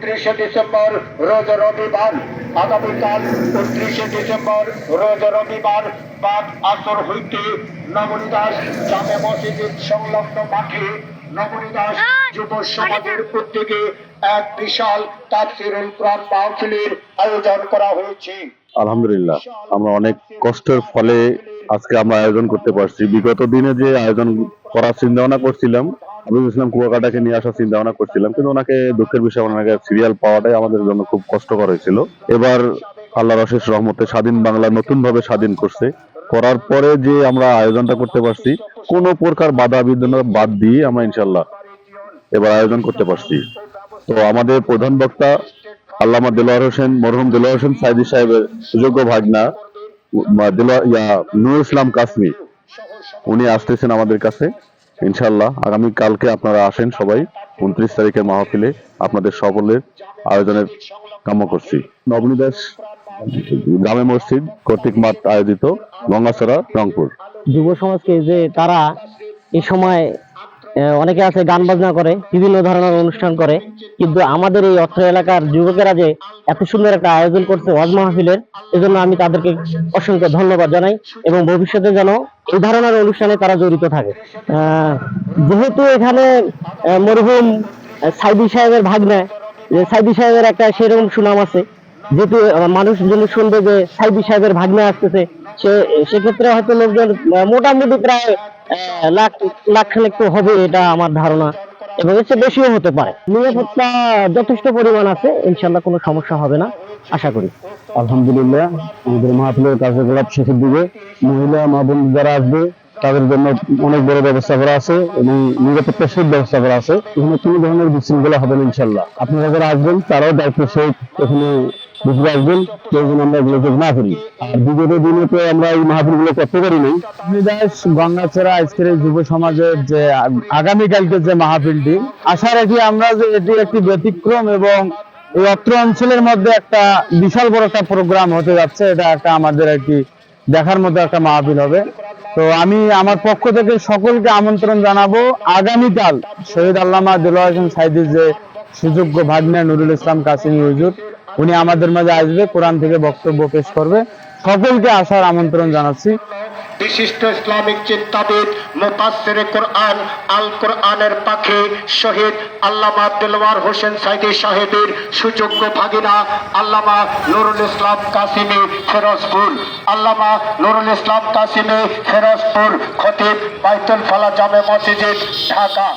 ত্রিশে December রোজ রবিবার আগামীকাল উনত্রিশে ডিসেম্বর রোজ রবিবার বাদ আসর হইতে নবনীদাস জামে মসজিদের সংলগ্ন মাঠে নবনীদাস যুব সমাজের উদ্যোগে এক বিশাল তাফসিরুল কোরআন মাহফিলের আয়োজন করা হয়েছে। আলহামদুলিল্লাহ আমরা অনেক কষ্টের ফলে আজকে আমরা আয়োজন করতে পারছি। বিগত দিনে যে আয়োজন করার চিন্তা ভাবনা করছিলাম আবুল ইসলাম কুয়াকাটাকে নিয়ে আসার চিন্তা ভাবনা করছিলাম, কিন্তু ওনাকে দুঃখের বিষয় ওনাকে সিরিয়াল পাওয়াটাই আমাদের জন্য খুব কষ্টকর হয়েছিল। এবার আল্লাহর অশেষ রহমতে স্বাধীন বাংলা নতুন ভাবে স্বাধীন করছে। করার পরে যে আমরা আয়োজনটা করতে পারছি, কোনো প্রকার বাধা বিঘ্ন বাদ দিয়ে আমরা ইনশাল্লাহ এবার আয়োজন করতে পারছি। তো আমাদের প্রধান বক্তা আল্লামা দেলোয়ার হোসেন, মরহুম দেলোয়ার হোসেন সাইদি সাহেবের সুযোগ্য ভাগনা দেলোয়ার নুরুল ইসলাম কাশ্মী উনি আসতেছেন আমাদের কাছে। ইনশাল্লাহ আগামী কালকে আপনারা আসেন সবাই উনত্রিশ তারিখের মাহফিলে আপনাদের সকলের আয়োজনের কাম্য করছি। নবনী দাস গ্রামে মসজিদ কর্তৃক মাঠ আয়োজিত গঙ্গাছড়া রংপুর। যুব সমাজকে যে তারা এ সময় অনেকে আছে গান বাজনা করে বিভিন্ন ধরনের অনুষ্ঠান করে কিন্তু আমাদের এই অত্র এলাকার যুবকেরা যে এত সুন্দর একটা আয়োজন করছে ওয়াজ মাহফিলের এজন্য আমি তাদেরকে অসংখ্য ধন্যবাদ জানাই এবং ভবিষ্যতে যেন এই ধরনের অনুষ্ঠানে তারা জড়িত থাকে। যেহেতু এখানে আহ, সাইদি সাহেবের ভাগ্নে যে সাইদি সাহেবের একটা সেরকম সুনাম আছে যেহেতু মানুষ যদি শুনবে যে সাইদি সাহেবের ভাগ্নে আসতেছে সে সেক্ষেত্রে হয়তো লোকজন মোটামুটি প্রায় লাখ লাখ খানেক তো হবে এটা আমার ধারণা। এবং এর চেয়ে বেশিও হতে পারে। নিরাপত্তা যথেষ্ট পরিমাণ আছে ইনশাল্লাহ কোনো সমস্যা হবে না, আশা করি। আলহামদুলিল্লাহ, আমাদের মাহফিলের কার্যকলাপ শেষের দিকে মহিলা, মা বোন যারা আসবে, তাদের জন্য অনেক বড় ব্যবস্থা করা আছে এবং নিরাপত্তার সহিত ব্যবস্থা করা আছে। এখানে কোনো ধরনের বিশৃঙ্খলা হবে না ইনশাল্লাহ আপনারা যারা আসবেন, তারাও দায়িত্বের সহিত এখানে বুঝে আসবেন কেউ যেন আমরা এগুলো না করি। আর বিগত দিনে তো আমরা এই মাহফিলগুলো করতে গঙ্গাচড়া আজকের যুব সমাজের যে আগামীকালকে যে মাহফিলটি আশা রাখি আমরা যে এটি একটি ব্যতিক্রম এবং এই অত্র অঞ্চলের মধ্যে একটা বিশাল বড় একটা প্রোগ্রাম হতে যাচ্ছে, এটা একটা আমাদের একটি দেখার মতো একটা মাহফিল হবে। তো আমি আমার পক্ষ থেকে সকলকে আমন্ত্রণ জানাব, আগামীকাল শহীদ আল্লামা দিলওয়ার হোসেন যে সুযোগ্য ভাগ্নে নুরুল ইসলাম কাসিমি হুজুর উনি আমাদের মাঝে আসবে, কোরআন থেকে বক্তব্য পেশ করবে। সকলকে আসার আমন্ত্রণ জানাচ্ছি। বিশিষ্ট ইসলামিক চিন্তাবিদ, মুফাসসিরে কোরআন, আল কোরআনের পাখি, শহীদ আল্লামা দিলওয়ার হোসেন সাইদি সাহেবের সুযোগ্য ভাগিনা, আল্লামা নুরুল ইসলাম কাসিমি ফেরোজপুর। আল্লামা নুরুল ইসলাম কাসিমি ফেরোজপুর, খতিব বাইতুল ফালা জামে মসজিদ, ঢাকা।